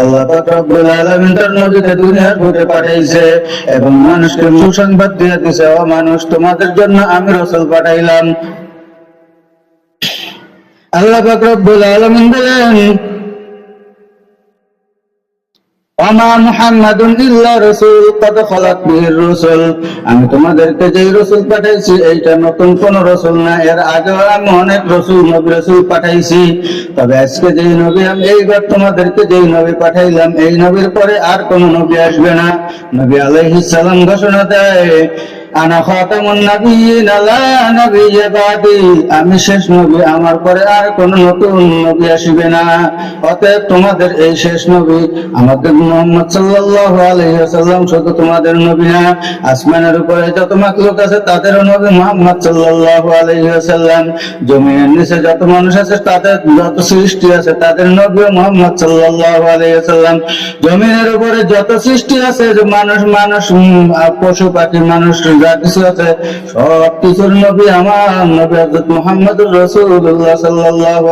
আল্লাহ পাক রব্বুল আলামিন তার নবীকে দুনিয়ার বুকে পাঠাইছে এবং মানুষকে সুসংবাদ দিয়ে দিছে ও মানুষ, তোমাদের জন্য আমি রসুল পাঠাইলাম। আল্লাহ পাক রব্বুল আলামিন বলেন ওমা মুহাম্মাদুন ইল্লা রাসূল, কদ খালাত মির আমি তোমাদেরকে যেই রসুল পাঠাইছি, এইটা নতুন কোন রাসূল না। এর আগে আমি অনেক রসুল নবী রসুল পাঠাইছি। তবে আজকে যেই নবী, আমি এইবার তোমাদেরকে যেই নবী পাঠাইলাম, এই নবীর পরে আর কোন নবী আসবে না। নবী আলাইহিস সালাম ঘোষণা দেয় আমি শেষ নবী, আমার পরে আর কোন নতুন নবী আসবে না। অতএব তোমাদের এই শেষ নবী আমাদের মুহাম্মদ সাল্লাল্লাহু আলাইহি শুধু তোমাদের নবী না, আসমানের উপরে যত মাখলুক আছে তাদেরও নবী মুহাম্মদ সাল্লাল্লাহু আলাইহি জমিনের নিচে যত মানুষ আছে, তাদের যত সৃষ্টি আছে, তাদের নবী মুহাম্মদ সাল্লাল্লাহু আলাইহি জমিনের উপরে যত সৃষ্টি আছে, মানুষ মানুষ পশু পাখি, মানুষ যা কিছু আছে সব কিছুর নবী আমার নবী হযরত মুহাম্মদুর রাসূলুল্লাহ সাল্লাল্লাহু